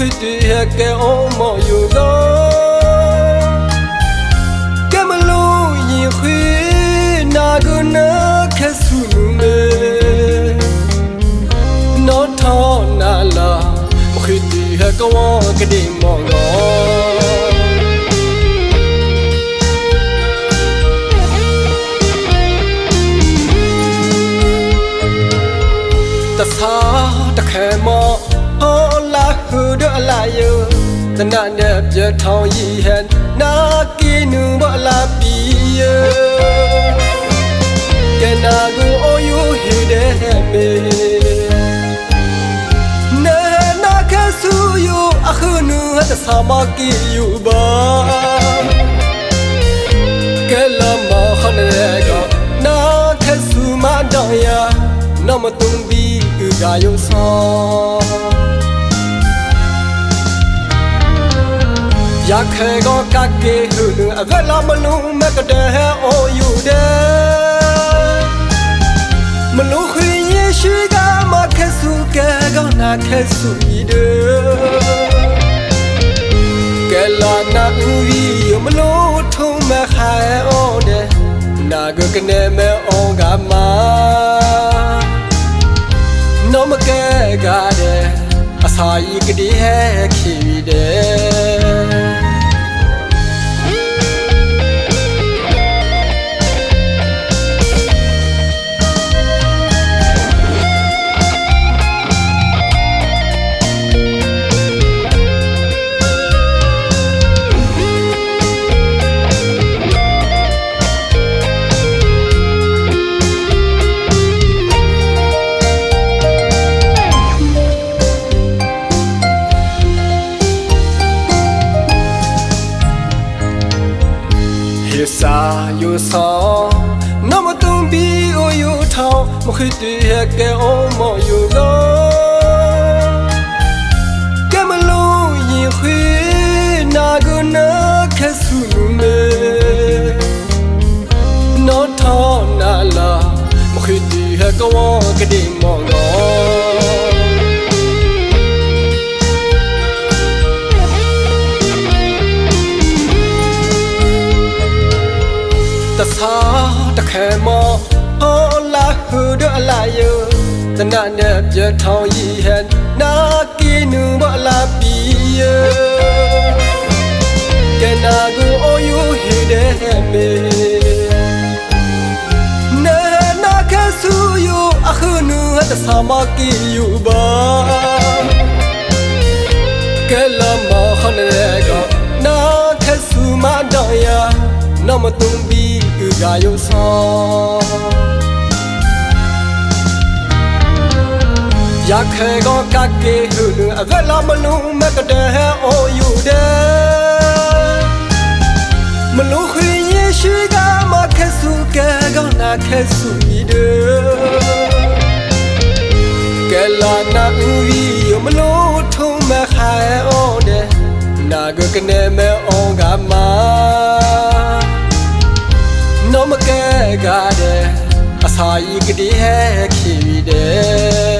ကဲအောင်မော်ယူသောကဲမလို့ရင်ခွေနာကနာခက်ဆုလူမေနောထောနာလာမခိတီဟကဝကဒီမောင်တော်တသာတခဲမောဟောလာ ဟုဒလာယတနနဲ့ပြထောင်းရီဟန်နာကီနူဘလာပီယကနာကူအိုယိုဟီဒေမေနာနာခဆူယအခုနူဟတ်ဆာမကီယူဘာကလမခနေကနာခဆူမတောင်ယာနမတုံဘီကာယုဆော ရခဲကောကကေဟုနအဗလာမလုံမကတဲ့အိုယူတဲ့မလုံခွေယေရှိကမခဆူကဲကောနာခဆူဤတဲ့ကဲလာနာဥဝီယမလို့ထုံးမခိုင်အိုတဲ့နာဂကနေမဲအောင်ကမာ no ma ke ga de asa yi ke di he khi de he yo sa no ma tum bi o yo thao mo khi ti he ke o mo yo lo ke ma lo yin khwi na gu na khe su lu me no tho na la mo khi ti he ko wa ke di mo lo တသာတခဲမောဟောလာဟုဒလာယတနနဲ့ပြထောင်းရီဟန်နာကီနူဘလာပီယကနာကူအိုယိုဟီဒေမေနာနာခဆူယအခုနူဟတ်ဆာမကီယူဘာ no ma tum bi ga yo so ya khe go ka ke hu nu a ve la ma lu ma ka de he o yu de ma lu khri ye shi ga ma khe su ke ga na khe su yi de ke la na u yi yo ma lu thu ma khai o de na ga ke ne me on ga ma no ma ke ga de အစာဤကတိဟဲခီတယ်